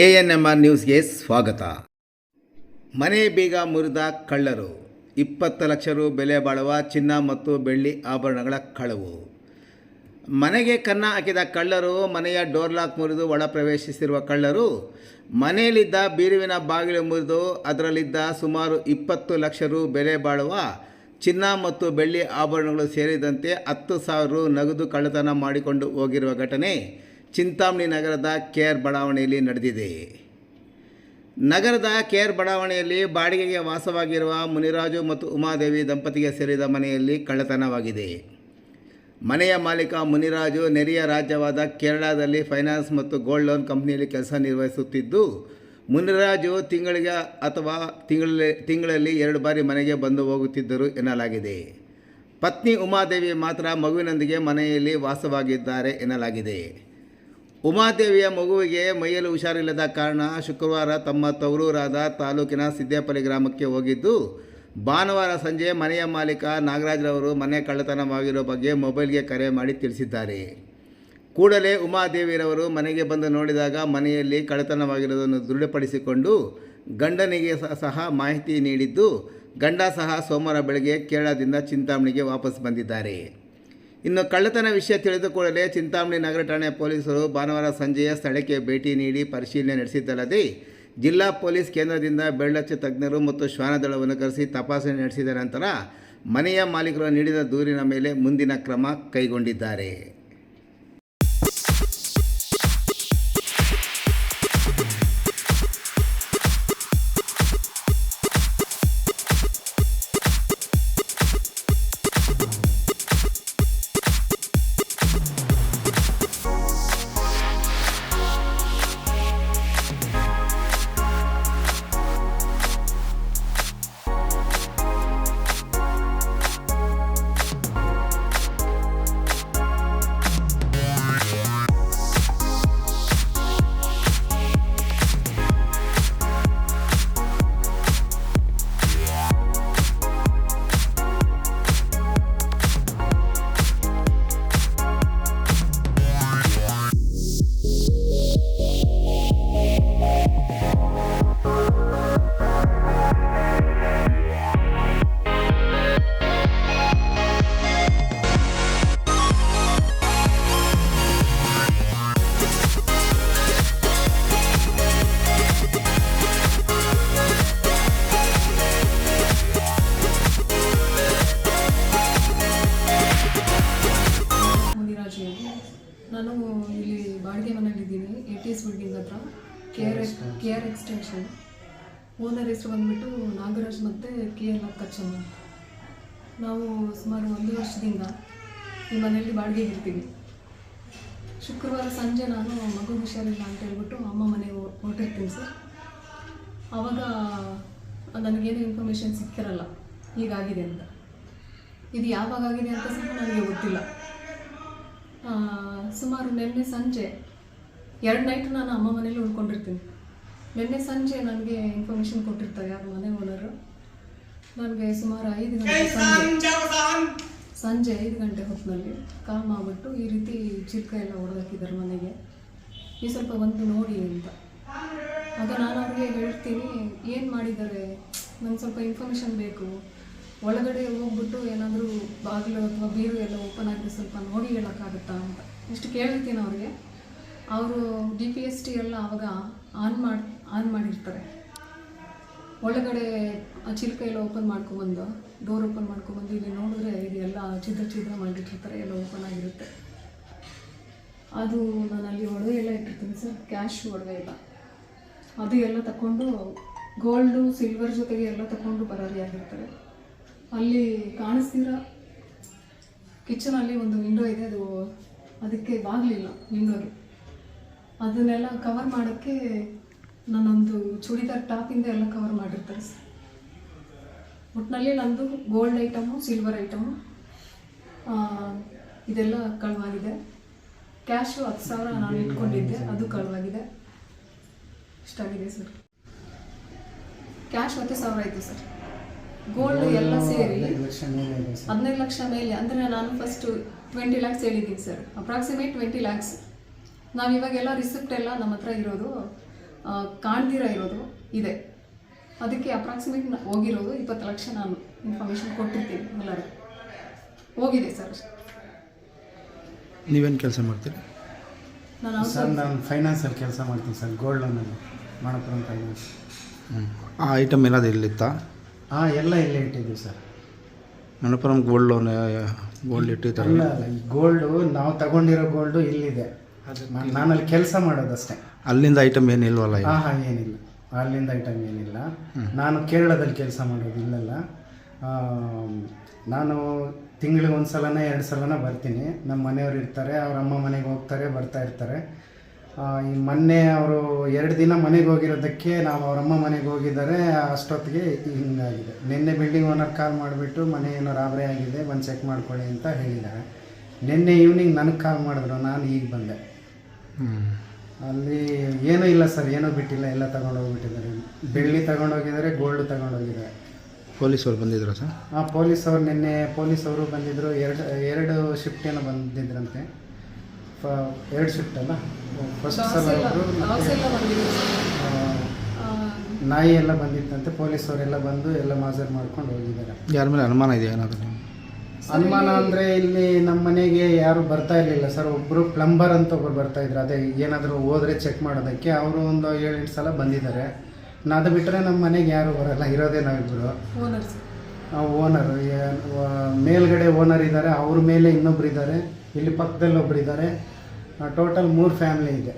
A N M R ನ್ಯೂಸ್ಗೆ ಸ್ವಾಗತ. ಮನೆ ಬೀಗ ಮುರಿದ ಕಳ್ಳರು. ಇಪ್ಪತ್ತು ಲಕ್ಷ ರು ಬೆಲೆ ಬಾಳುವ ಚಿನ್ನ ಮತ್ತು ಬೆಳ್ಳಿ ಆಭರಣಗಳ ಕಳವು. ಮನೆಗೆ ಕನ್ನ ಹಾಕಿದ ಕಳ್ಳರು ಮನೆಯ ಡೋರ್ ಲಾಕ್ ಮುರಿದು ಒಳ ಪ್ರವೇಶಿಸಿರುವ ಕಳ್ಳರು. ಮನೆಯಲ್ಲಿದ್ದ ಬೀರುವಿನ ಬಾಗಿಲು ಮುರಿದು ಅದರಲ್ಲಿದ್ದ ಸುಮಾರು ಇಪ್ಪತ್ತು ಲಕ್ಷ ರು ಬೆಲೆ ಬಾಳುವ ಚಿನ್ನ ಮತ್ತು ಬೆಳ್ಳಿ ಆಭರಣಗಳು ಸೇರಿದಂತೆ ಹತ್ತು ಸಾವಿರ ರು ನಗದು ಕಳ್ಳತನ ಮಾಡಿಕೊಂಡು ಹೋಗಿರುವ ಘಟನೆ. ಚಿಂತಾಮಣಿ ನಗರದ ಕೇರ್ ಬಡಾವಣೆಯಲ್ಲಿ ನಡೆದಿದೆ. ನಗರದ ಕೇರ್ ಬಡಾವಣೆಯಲ್ಲಿ ಬಾಡಿಗೆಗೆ ವಾಸವಾಗಿರುವ ಮುನಿರಾಜು ಮತ್ತು ಉಮಾದೇವಿ ದಂಪತಿಗೆ ಸೇರಿದ ಮನೆಯಲ್ಲಿ ಕಳ್ಳತನವಾಗಿದೆ. ಮನೆಯ ಮಾಲೀಕ ಮುನಿರಾಜು ನೆರೆಯ ರಾಜ್ಯವಾದ ಕೇರಳದಲ್ಲಿ ಫೈನಾನ್ಸ್ ಮತ್ತು ಗೋಲ್ಡ್ ಲೋನ್ ಕಂಪ್ನಿಯಲ್ಲಿ ಕೆಲಸ ನಿರ್ವಹಿಸುತ್ತಿದ್ದು, ಮುನಿರಾಜು ತಿಂಗಳಿಗೆ ಅಥವಾ ತಿಂಗಳಲ್ಲಿ ತಿಂಗಳಲ್ಲಿ ಎರಡು ಬಾರಿ ಮನೆಗೆ ಬಂದು ಹೋಗುತ್ತಿದ್ದರು ಎನ್ನಲಾಗಿದೆ. ಪತ್ನಿ ಉಮಾದೇವಿ ಮಾತ್ರ ಮಗುವಿನೊಂದಿಗೆ ಮನೆಯಲ್ಲಿ ವಾಸವಾಗಿದ್ದಾರೆ ಎನ್ನಲಾಗಿದೆ. ಉಮಾದೇವಿಯ ಮಗುವಿಗೆ ಮೈಯಲ್ಲಿ ಹುಷಾರಿಲ್ಲದ ಕಾರಣ ಶುಕ್ರವಾರ ತಮ್ಮ ತವರೂರಾದ ತಾಲೂಕಿನ ಸಿದ್ದೇಪಲ್ಲಿ ಗ್ರಾಮಕ್ಕೆ ಹೋಗಿದ್ದು, ಭಾನುವಾರ ಸಂಜೆ ಮನೆಯ ಮಾಲೀಕ ನಾಗರಾಜ್ರವರು ಮನೆ ಕಳ್ಳತನವಾಗಿರೋ ಬಗ್ಗೆ ಮೊಬೈಲ್ಗೆ ಕರೆ ಮಾಡಿ ತಿಳಿಸಿದ್ದಾರೆ. ಕೂಡಲೇ ಉಮಾದೇವಿಯರವರು ಮನೆಗೆ ಬಂದು ನೋಡಿದಾಗ ಮನೆಯಲ್ಲಿ ಕಳ್ಳತನವಾಗಿರೋದನ್ನು ದೃಢಪಡಿಸಿಕೊಂಡು ಗಂಡನಿಗೆ ಸಹ ಮಾಹಿತಿ ನೀಡಿದ್ದು, ಗಂಡ ಸಹ ಸೋಮವಾರ ಬೆಳಗ್ಗೆ ಕೇರಳದಿಂದ ಚಿಂತಾಮಣಿಗೆ ವಾಪಸ್ ಬಂದಿದ್ದಾರೆ. ಇನ್ನು ಕಳ್ಳತನ ವಿಷಯ ತಿಳಿದ ಕೂಡಲೇ ಚಿಂತಾಮಣಿ ನಗರ ಠಾಣೆ ಪೊಲೀಸರು ಭಾನುವಾರ ಸಂಜೆಯ ಸ್ಥಳಕ್ಕೆ ಭೇಟಿ ನೀಡಿ ಪರಿಶೀಲನೆ ನಡೆಸಿದ್ದಲ್ಲದೆ ಜಿಲ್ಲಾ ಪೊಲೀಸ್ ಕೇಂದ್ರದಿಂದ ಬೆಳ್ಳಚ್ಚ ತಜ್ಞರು ಮತ್ತು ಶ್ವಾನದಳವನ್ನು ಕರೆಸಿ ತಪಾಸಣೆ ನಡೆಸಿದ ನಂತರ ಮನೆಯ ಮಾಲೀಕರು ನೀಡಿದ ದೂರಿನ ಮೇಲೆ ಮುಂದಿನ ಕ್ರಮ ಕೈಗೊಂಡಿದ್ದಾರೆ. ನಾನು ಇಲ್ಲಿ ಬಾಡಿಗೆ ಮನೆಯಲ್ಲಿದ್ದೀನಿ ಎ ಟಿ ಎಸ್ ಬಿಲ್ಡಿಂಗ್ ಹತ್ರ. K R S K R extension owner ಹೆಸರು ಬಂದ್ಬಿಟ್ಟು ನಾಗರಾಜ್ ಮತ್ತು ಕೆ ಎಲ್ ಕಚ್ಚಮ್ಮ ನಾವು ಸುಮಾರು ಒಂದು ವರ್ಷದಿಂದ ಈ ಮನೆಯಲ್ಲಿ ಬಾಡಿಗೆ ಇರ್ತೀವಿ. ಶುಕ್ರವಾರ ಸಂಜೆ ನಾನು ಮಗು ಹುಷಾರಿಲ್ಲ ಅಂತ ಹೇಳ್ಬಿಟ್ಟು ಅಮ್ಮ ಮನೆಗೆ ಹೊರಟಿರ್ತೀನಿ ಸರ್. ಆವಾಗ ನನಗೇನು ಇನ್ಫಾರ್ಮೇಷನ್ ಸಿಕ್ಕಿರಲ್ಲ ಹೀಗಾಗಿದೆ ಅಂತ. ಇದು ಯಾವಾಗ ಆಗಿದೆ ಅಂತ ಸಹ ನನಗೆ ಗೊತ್ತಿಲ್ಲ. ಸುಮಾರು ನಿನ್ನೆ ಸಂಜೆ ಎರಡು ನೈಟ್ ನಾನು ಅಮ್ಮ ಮನೇಲಿ ಉಳ್ಕೊಂಡಿರ್ತೀನಿ. ನಿನ್ನೆ ಸಂಜೆ ನನಗೆ ಇನ್ಫಾರ್ಮೇಷನ್ ಕೊಟ್ಟಿರ್ತಾರೆ ಯಾರು ಮನೆ ಓನರು ನನಗೆ ಸುಮಾರು ಐದು ಗಂಟೆ ಸಂಜೆ ಐದು ಗಂಟೆ ಹೊತ್ತಿನಲ್ಲಿ ಕಾಲ್ ಮಾಡಿಬಿಟ್ಟು ಈ ರೀತಿ ಚಿರ್ಕ ಎಲ್ಲ ಹೊಡೆದಾಕಿದ್ದಾರೆ ಮನೆಗೆ. ಈ ಸ್ವಲ್ಪ ಬಂದು ನೋಡಿ ಅಂತ. ಅದು ನಾನು ಅವ್ರಿಗೆ ಹೇಳ್ತೀನಿ ಏನು ಮಾಡಿದ್ದಾರೆ? ನನಗೆ ಸ್ವಲ್ಪ ಇನ್ಫಾರ್ಮೇಷನ್ ಬೇಕು. ಒಳಗಡೆ ಹೋಗ್ಬಿಟ್ಟು ಏನಾದರೂ ಬಾಗಿಲು ಅಥವಾ ಬೀರು ಎಲ್ಲ ಓಪನ್ ಆಗಿದೆ ಸ್ವಲ್ಪ ನೋಡಿ ಹೇಳೋಕ್ಕಾಗುತ್ತಾ ಅಂತ. ಇಷ್ಟು ಕೇಳ್ತೀನಿ ಅವ್ರಿಗೆ. ಅವರು ಡಿ ಪಿ ಎಸ್ ಟಿ ಎಲ್ಲ ಅವಾಗ ಆನ್ ಮಾಡಿ ಆನ್ ಮಾಡಿರ್ತಾರೆ. ಒಳಗಡೆ ಆ ಚಿಲ್ಕ ಎಲ್ಲ ಓಪನ್ ಮಾಡ್ಕೊಬಂದು ಡೋರ್ ಓಪನ್ ಮಾಡ್ಕೊಬಂದು ಇಲ್ಲಿ ನೋಡಿದ್ರೆ ಇದೆಲ್ಲ ಚಿದ್ರ ಚಿದ್ರ ಮಾಡಿಟ್ಟಿರ್ತಾರೆ ಎಲ್ಲ ಓಪನ್ ಆಗಿರುತ್ತೆ. ಅದು ನಾನು ಅಲ್ಲಿ ಒಡವೆ ಎಲ್ಲ ಇಟ್ಟಿರ್ತೀನಿ ಸರ್, ಕ್ಯಾಶ್ ಒಡವೆ ಇಲ್ಲ ಅದು ಎಲ್ಲ ತಗೊಂಡು ಗೋಲ್ಡು ಸಿಲ್ವರ್ ಜೊತೆಗೆ ಎಲ್ಲ ತಗೊಂಡು ಪರಾರಿಯಾಗಿರ್ತಾರೆ ಅಲ್ಲಿ ಕಾಣಿಸ್ತೀರ ಕಿಚನಲ್ಲಿ ಒಂದು ವಿಂಡೋ ಇದೆ, ಅದು ಅದಕ್ಕೆ ಬಾಗಿಲಿಲ್ಲ ವಿಂಡೋಗೆ ಅದನ್ನೆಲ್ಲ ಕವರ್ ಮಾಡೋಕ್ಕೆ ನಾನೊಂದು ಚೂಡಿದಾರ್ ಟಾಪಿಂದ ಎಲ್ಲ ಕವರ್ ಮಾಡಿರ್ತಾರೆ ಸರ್. ಒಟ್ಟಿನಲ್ಲಿ ನಂದು ಗೋಲ್ಡ್ ಐಟಮು ಸಿಲ್ವರ್ ಐಟಮು ಇದೆಲ್ಲ ಕಳವಾಗಿದೆ. ಕ್ಯಾಶು ಹತ್ತು ಸಾವಿರ ನಾನು ಇಟ್ಕೊಂಡಿದ್ದೆ, ಅದು ಕಳವಾಗಿದೆ. ಇಷ್ಟಾಗಿದೆ ಸರ್. ಕ್ಯಾಶ್ ಹತ್ತು ಸಾವಿರ ಆಯಿತು ಸರ್. ಗೋಲ್ಡ್ ಎಲ್ಲ ಸೇರಿ ಹದಿನೈದು ಲಕ್ಷ ಮೇಲೆ ಅಂದರೆ ನಾನು ಫಸ್ಟ್ ಟ್ವೆಂಟಿ ಲ್ಯಾಕ್ಸ್ ಹೇಳಿದ್ದೀನಿ ಸರ್ ಅಪ್ರಾಕ್ಸಿಮೇಟ್ ಟ್ವೆಂಟಿ ಲ್ಯಾಕ್ಸ್ ನಾವು ಇವಾಗೆಲ್ಲ ರಿಸಿಪ್ಟ್ ಎಲ್ಲ ನಮ್ಮ ಹತ್ರ ಇರೋದು ಕಾಣ್ದಿರ ಇರೋದು ಇದೆ. ಅದಕ್ಕೆ ಅಪ್ರಾಕ್ಸಿಮೇಟ್ ಹೋಗಿರೋದು ಇಪ್ಪತ್ತು ಲಕ್ಷ ನಾನು ಇನ್ಫಾರ್ಮೇಷನ್ ಕೊಟ್ಟಿರ್ತೀನಿ ಎಲ್ಲರೂ ಹೋಗಿದೆ ಸರ್ ನೀವೇನು ಕೆಲಸ ಮಾಡ್ತೀರಿ? ನಾನು ಸರ್ ನಾನು ಫೈನಾನ್ಸಲ್ಲಿ ಕೆಲಸ ಮಾಡ್ತೀನಿ ಸರ್ ಗೋಲ್ಡ್ ಲೋನಲ್ಲಿ ಮಾಡೋಕ್ಕಂತ ಫೈನಾನ್ಸ್ ಹ್ಞೂ ಆ ಐಟಮ್ ಏನಾದರೂ ಇಲ್ಲಿತ್ತಾ? ಹಾಂ ಎಲ್ಲ ಇಲ್ಲೇ ಇಟ್ಟಿದ್ದೀವಿ sir. Manappuram gold loan gold ಇಟ್ಟಿದ್ದಾರೆ. ಅಲ್ಲ ಅಲ್ಲ ಈ ಗೋಲ್ಡು ನಾವು ತಗೊಂಡಿರೋ ಗೋಲ್ಡು ಇಲ್ಲಿದೆ. ನಾನು ನಾನಲ್ಲಿ ಕೆಲಸ ಮಾಡೋದಷ್ಟೇ. ಅಲ್ಲಿಂದ ಐಟಮ್ ಏನಿಲ್ವಲ್ಲ? ಹಾಂ ಹಾಂ ಏನಿಲ್ಲ. ಅಲ್ಲಿಂದ ಐಟಮ್ ಏನಿಲ್ಲ. ನಾನು ಕೇರಳದಲ್ಲಿ ಕೆಲಸ ಮಾಡೋದು ಇಲ್ಲಲ್ಲ. ನಾನು ತಿಂಗಳಿಗೆ ಒಂದು ಸಲನ ಎರಡು ಸಲನ ಬರ್ತೀನಿ. ನಮ್ಮ ಮನೆಯವ್ರು ಇರ್ತಾರೆ ಅವ್ರ ಅಮ್ಮ ಮನೆಗೆ ಹೋಗ್ತಾರೆ ಬರ್ತಾ ಇರ್ತಾರೆ. ಈ ಮೊನ್ನೆ ಅವರು ಎರಡು ದಿನ ಮನೆಗೆ ಹೋಗಿರೋದಕ್ಕೆ ನಾವು ಅವರಮ್ಮ ಮನೆಗೆ ಹೋಗಿದ್ದಾರೆ. ಅಷ್ಟೊತ್ತಿಗೆ ಹಿಂಗಾಗಿದೆ. ನಿನ್ನೆ ಬಿಲ್ಡಿಂಗ್ ಓನರ್ ಕಾಲ್ ಮಾಡಿಬಿಟ್ಟು ಮನೆ ಏನೋ ರಾಬರಿ ಆಗಿದೆ ಬಂದು ಚೆಕ್ ಮಾಡ್ಕೊಳ್ಳಿ ಅಂತ ಹೇಳಿದ್ದಾರೆ. ನಿನ್ನೆ ಈವ್ನಿಂಗ್ ನನಗೆ ಕಾಲ್ ಮಾಡಿದ್ರು ನಾನು ಈಗ ಬಂದೆ. ಹ್ಞೂ ಅಲ್ಲಿ ಏನೂ ಇಲ್ಲ ಸರ್ ಏನೂ ಬಿಟ್ಟಿಲ್ಲ ಎಲ್ಲ ತಗೊಂಡು ಹೋಗ್ಬಿಟ್ಟಿದ್ದಾರೆ. ಬೆಳ್ಳಿ ತಗೊಂಡೋಗಿದ್ದಾರೆ ಗೋಲ್ಡ್ ತಗೊಂಡೋಗಿದ್ದಾರೆ ಪೊಲೀಸವ್ರು ಬಂದಿದ್ರು ಸರ್? ಹಾಂ ಪೊಲೀಸ್ ಅವ್ರು ನಿನ್ನೆ ಪೊಲೀಸ್ ಅವರು ಬಂದಿದ್ದರು ಎರಡು ಎರಡು ಶಿಫ್ಟ್ ಏನೋ ಬಂದಿದ್ರಂತೆ. ಎರಡು ಶಿಫ್ಟ್ ಅಲ್ಲ ಫಸ್ಟ್ ಸಲ ಒಬ್ಬರು ನಾಯಿ ಎಲ್ಲ ಬಂದಿತ್ತಂತೆ ಪೊಲೀಸ್ ಅವರೆಲ್ಲ ಬಂದು ಎಲ್ಲ ಮಾಜರ್ ಮಾಡ್ಕೊಂಡು ಹೋಗಿದ್ದಾರೆ. ಯಾರ ಮೇಲೆ ಅನುಮಾನ ಇದೆ ಏನಾದರೂ? ಅನುಮಾನ ಅಂದರೆ ಇಲ್ಲಿ ನಮ್ಮ ಮನೆಗೆ ಯಾರು ಬರ್ತಾ ಇರಲಿಲ್ಲ ಸರ್ ಒಬ್ಬರು ಪ್ಲಂಬರ್ ಅಂತ ಒಬ್ಬರು ಬರ್ತಾ ಇದ್ರು. ಅದೇ ಏನಾದರೂ ಹೋದರೆ ಚೆಕ್ ಮಾಡೋದಕ್ಕೆ. ಅವರು ಒಂದು ಏಳೆಂಟು ಸಲ ಬಂದಿದ್ದಾರೆ. ನಾ ಅದು ಬಿಟ್ಟರೆ ನಮ್ಮ ಮನೆಗೆ ಯಾರು ಬರಲ್ಲ ಇರೋದೇ ನಾವಿಬ್ಬರು ಓನರ್ ಸರ್. ಓನರ್ ಮೇಲ್ಗಡೆ ಓನರ್ ಇದ್ದಾರೆ. ಅವ್ರ ಮೇಲೆ ಇನ್ನೊಬ್ರು ಇದ್ದಾರೆ ಇಲ್ಲಿ ಪಕ್ಕದಲ್ಲಿ ಒಬ್ರು ಇದ್ದಾರೆ ಟೋಟಲ್ ಮೂರು ಫ್ಯಾಮಿಲಿ ಇದೆ.